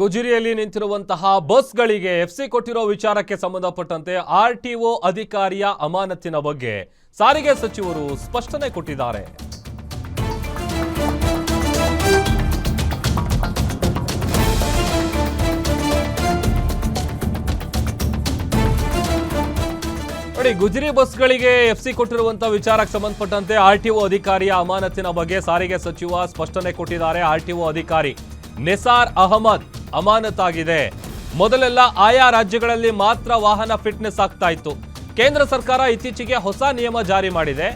ಗುಜರಿಯಲ್ಲಿ ನಿಂತಿರುವಂತಹ ಬಸ್ಗಳಿಗೆ ಎಫ್ಸಿ ಕೊಟ್ಟಿರೋ ವಿಚಾರಕ್ಕೆ ಸಂಬಂಧಪಟ್ಟಂತೆ ಆರ್ಟಿಒ ಅಧಿಕಾರಿಯ ಅಮಾನತಿನ ಬಗ್ಗೆ ಸಾರಿಗೆ ಸಚಿವರು ಸ್ಪಷ್ಟನೆ ಕೊಟ್ಟಿದ್ದಾರೆ. ನೋಡಿ, ಗುಜರಿ ಬಸ್ಗಳಿಗೆ ಎಫ್ಸಿ ಕೊಟ್ಟಿರುವಂತಹ ವಿಚಾರಕ್ಕೆ ಸಂಬಂಧಪಟ್ಟಂತೆ ಆರ್ಟಿಒ ಅಧಿಕಾರಿಯ ಅಮಾನತಿನ ಬಗ್ಗೆ ಸಾರಿಗೆ ಸಚಿವ ಸ್ಪಷ್ಟನೆ ಕೊಟ್ಟಿದ್ದಾರೆ. ಆರ್ಟಿಒ ಅಧಿಕಾರಿ ನಿಸಾರ್ ಅಹಮದ್ ಅಮಾನತಾಗಿದೆ. ಮೊದಲೆಲ್ಲ ಆಯಾ ರಾಜ್ಯಗಳಲ್ಲಿ ಮಾತ್ರ ವಾಹನ ಫಿಟ್ನೆಸ್ ಆಗ್ತಾ ಇತ್ತು. ಕೇಂದ್ರ ಸರ್ಕಾರ ಇತ್ತೀಚೆಗೆ ಹೊಸ ನಿಯಮ ಜಾರಿ ಮಾಡಿದೆ.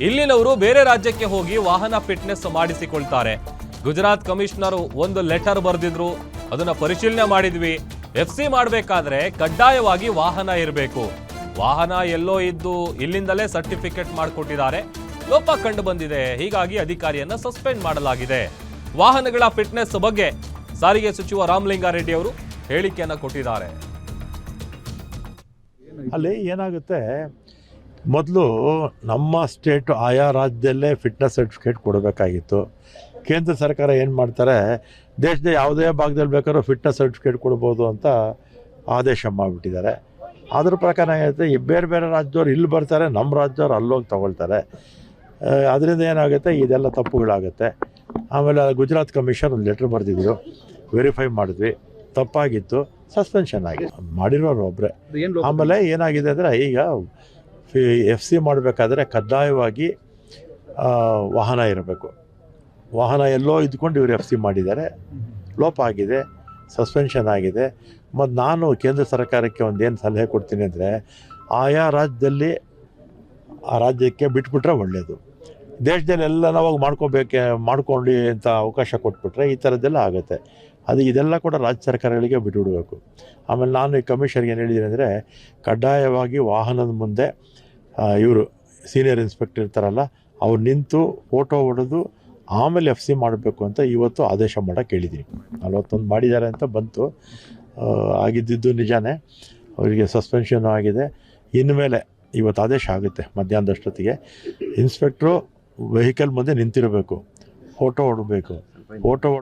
ಇಲ್ಲಿನವರು ಬೇರೆ ರಾಜ್ಯಕ್ಕೆ ಹೋಗಿ ವಾಹನ ಫಿಟ್ನೆಸ್ ಮಾಡಿಸಿಕೊಳ್ತಾರೆ. ಗುಜರಾತ್ ಕಮಿಷನರ್ ಒಂದು ಲೆಟರ್ ಬರೆದಿದ್ರು. ಅದನ್ನ ಪರಿಶೀಲನೆ ಮಾಡಿದ್ವಿ. ಎಫ್ ಸಿ ಮಾಡಬೇಕಾದ್ರೆ ಕಡ್ಡಾಯವಾಗಿ ವಾಹನ ಇರಬೇಕು. ವಾಹನ ಎಲ್ಲೋ ಇದ್ದು ಇಲ್ಲಿಂದಲೇ ಸರ್ಟಿಫಿಕೇಟ್ ಮಾಡಿಕೊಟ್ಟಿದ್ದಾರೆ. ಲೋಪ ಕಂಡು ಬಂದಿದೆ. ಹೀಗಾಗಿ ಅಧಿಕಾರಿಯನ್ನ ಸಸ್ಪೆಂಡ್ ಮಾಡಲಾಗಿದೆ. ವಾಹನಗಳ ಫಿಟ್ನೆಸ್ ಬಗ್ಗೆ ಸಾರಿಗೆ ಸಚಿವ ರಾಮಲಿಂಗಾರೆಡ್ಡಿ ಅವರು ಹೇಳಿಕೆಯನ್ನು ಕೊಟ್ಟಿದ್ದಾರೆ. ಅಲ್ಲಿ ಏನಾಗುತ್ತೆ? ಮೊದಲು ನಮ್ಮ ಸ್ಟೇಟು ಆಯಾ ರಾಜ್ಯದಲ್ಲೇ ಫಿಟ್ನೆಸ್ ಸರ್ಟಿಫಿಕೇಟ್ ಕೊಡಬೇಕಾಗಿತ್ತು. ಕೇಂದ್ರ ಸರ್ಕಾರ ಏನು ಮಾಡ್ತಾರೆ? ದೇಶದ ಯಾವುದೇ ಭಾಗದಲ್ಲಿ ಬೇಕಾದ್ರೂ ಫಿಟ್ನೆಸ್ ಸರ್ಟಿಫಿಕೇಟ್ ಕೊಡ್ಬೋದು ಅಂತ ಆದೇಶ ಮಾಡಿಬಿಟ್ಟಿದ್ದಾರೆ. ಅದ್ರ ಪ್ರಕಾರ ಏನಾಗುತ್ತೆ ಈ ಬೇರೆ ಬೇರೆ ರಾಜ್ಯದವ್ರು ಇಲ್ಲಿ ಬರ್ತಾರೆ, ನಮ್ಮ ರಾಜ್ಯವ್ರು ಅಲ್ಲೋಗಿ ತಗೊಳ್ತಾರೆ. ಅದರಿಂದ ಏನಾಗುತ್ತೆ? ಇದೆಲ್ಲ ತಪ್ಪುಗಳಾಗುತ್ತೆ. ಆಮೇಲೆ ಗುಜರಾತ್ ಕಮಿಷನ್ ಒಂದು ಲೆಟ್ರ್ ಬರೆದಿದ್ರು. ವೆರಿಫೈ ಮಾಡಿದ್ವಿ. ತಪ್ಪಾಗಿತ್ತು. ಸಸ್ಪೆನ್ಷನ್ ಆಗಿದೆ. ಮಾಡಿರೋರು ಒಬ್ಬರೇ ಆಮೇಲೆ ಏನಾಗಿದೆ ಅಂದರೆ ಈಗ ಎಫ್ ಸಿ ಮಾಡಬೇಕಾದ್ರೆ ಕಡ್ಡಾಯವಾಗಿ ವಾಹನ ಇರಬೇಕು. ವಾಹನ ಎಲ್ಲೋ ಇದ್ಕೊಂಡು ಇವರು ಎಫ್ ಸಿ ಮಾಡಿದ್ದಾರೆ. ಲೋಪ ಆಗಿದೆ. ಸಸ್ಪೆನ್ಷನ್ ಆಗಿದೆ. ಮತ್ತು ನಾನು ಕೇಂದ್ರ ಸರ್ಕಾರಕ್ಕೆ ಒಂದೇನು ಸಲಹೆ ಕೊಡ್ತೀನಿ ಅಂದರೆ ಆಯಾ ರಾಜ್ಯದಲ್ಲಿ ಆ ರಾಜ್ಯಕ್ಕೆ ಬಿಟ್ಬಿಟ್ರೆ ಒಳ್ಳೆಯದು ದೇಶದಲ್ಲಿ ನಾವು ನಾವಾಗ ಮಾಡ್ಕೋಬೇಕೆ, ಮಾಡ್ಕೊಂಡು ಅಂತ ಅವಕಾಶ ಕೊಟ್ಬಿಟ್ರೆ ಈ ಥರದ್ದೆಲ್ಲ ಆಗುತ್ತೆ. ಅದು ಇದೆಲ್ಲ ಕೂಡ ರಾಜ್ಯ ಸರ್ಕಾರಗಳಿಗೆ ಬಿಟ್ಟುಬಿಡಬೇಕು. ಆಮೇಲೆ ನಾನು ಈ ಕಮಿಷನ್ಗೆ ಏನು ಹೇಳಿದ್ದೀನಿ ಅಂದರೆ, ಕಡ್ಡಾಯವಾಗಿ ವಾಹನದ ಮುಂದೆ ಇವರು ಸೀನಿಯರ್ ಇನ್ಸ್ಪೆಕ್ಟರ್ ಇರ್ತಾರಲ್ಲ, ಅವ್ರು ನಿಂತು ಫೋಟೋ ಹೊಡೆದು ಆಮೇಲೆ ಎಫ್ ಸಿ ಮಾಡಬೇಕು ಅಂತ ಇವತ್ತು ಆದೇಶ ಮಾಡೋಕ್ಕೆ ಹೇಳಿದ್ದೀನಿ. ನಲ್ವತ್ತೊಂದು ಮಾಡಿದ್ದಾರೆ ಅಂತ ಬಂತು. ಆಗಿದ್ದಿದ್ದು ನಿಜಾನೇ, ಅವರಿಗೆ ಸಸ್ಪೆನ್ಷನ್ ಆಗಿದೆ. ಇನ್ಮೇಲೆ ಇವತ್ತು ಆದೇಶ ಆಗುತ್ತೆ ಮಧ್ಯಾಹ್ನದಷ್ಟೊತ್ತಿಗೆ. ಇನ್ಸ್ಪೆಕ್ಟ್ರು ವೆಹಿಕಲ್ ಮುಂದೆ ನಿಂತಿರಬೇಕು. ಫೋಟೋ ಹೊಡಬೇಕು. ಫೋಟೋ